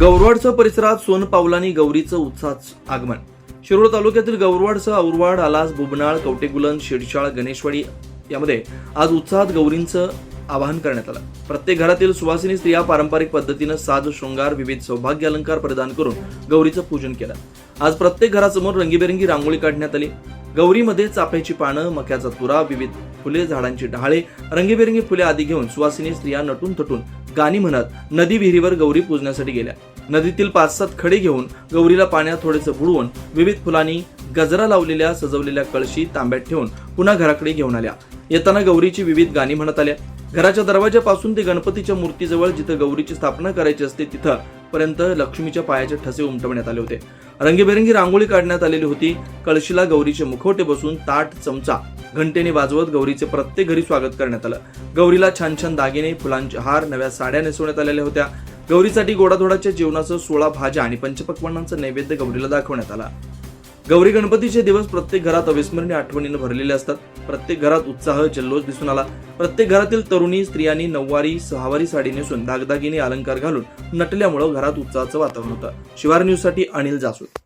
गौरवाडसह परिसरात सोनपावलानी गौरीचं उत्साहात आगमन. शिरोळ तालुक्यातील गौरवाडसह औरवाड आलास बुबनाळ कवटेगुलन शिडशाळ गणेशवाडी यामध्ये आज उत्साहात गौरींचं आवाहन करण्यात आलं. प्रत्येक घरातील सुवासिनी स्त्रिया पारंपरिक पद्धतीनं साज शृंगार विविध सौभाग्य अलंकार प्रदान करून गौरीचं पूजन केलं. आज प्रत्येक घरासमोर रंगीबेरंगी रांगोळी काढण्यात आली. गौरीमध्ये चाफ्याची पानं मक्याचा तुरा विविध फुले झाडांची डहाळे रंगीबेरंगी फुले आदी घेऊन सुवासिनी स्त्रिया नटून थटून गाणी म्हणत नदी विहिरीवर गौरी पूजण्यासाठी गेल्या. नदीतील पाच सात खडे घेऊन गौरीला पाण्यात थोडेसे बुडवून विविध फुलांनी गजरा लावलेल्या सजवलेल्या कळशी तांब्यात ठेवून पुन्हा घराकडे घेऊन आल्या. येताना गौरीची विविध गाणी म्हणत आल्या. घराच्या दरवाजापासून ते गणपतीच्या मूर्तीजवळ जिथं गौरीची स्थापना करायची असते तिथं पर्यंत लक्ष्मीच्या पायाचे ठसे उमटवण्यात आले होते. रंगीबेरंगी रांगोळी काढण्यात आलेली होती. कळशीला गौरीचे मुखवटे बसून ताट चमचा घंटेने वाजवत गौरीचे प्रत्येक घरी स्वागत करण्यात आलं. गौरीला छान छान दागिने फुलांचे हार नव्या साड्या नेसवण्यात आलेल्या होत्या. गौरीसाठी गोडाधोडाच्या जेवणाचं सोळा भाज्या आणि पंचपक्वानांचा नैवेद्य गौरीला दाखवण्यात आला. गौरी गणपतीचे दिवस प्रत्येक घरात अविस्मरणीय आठवणीनं भरलेले असतात. प्रत्येक घरात उत्साह जल्लोष दिसून आला. प्रत्येक घरातील तरुणी स्त्रियांनी नऊवारी सहावारी साडी नेसून दागदागिने अलंकार घालून नटल्यामुळं घरात उत्साहाचं वातावरण होतं. शिवार न्यूजसाठी अनिल जासूद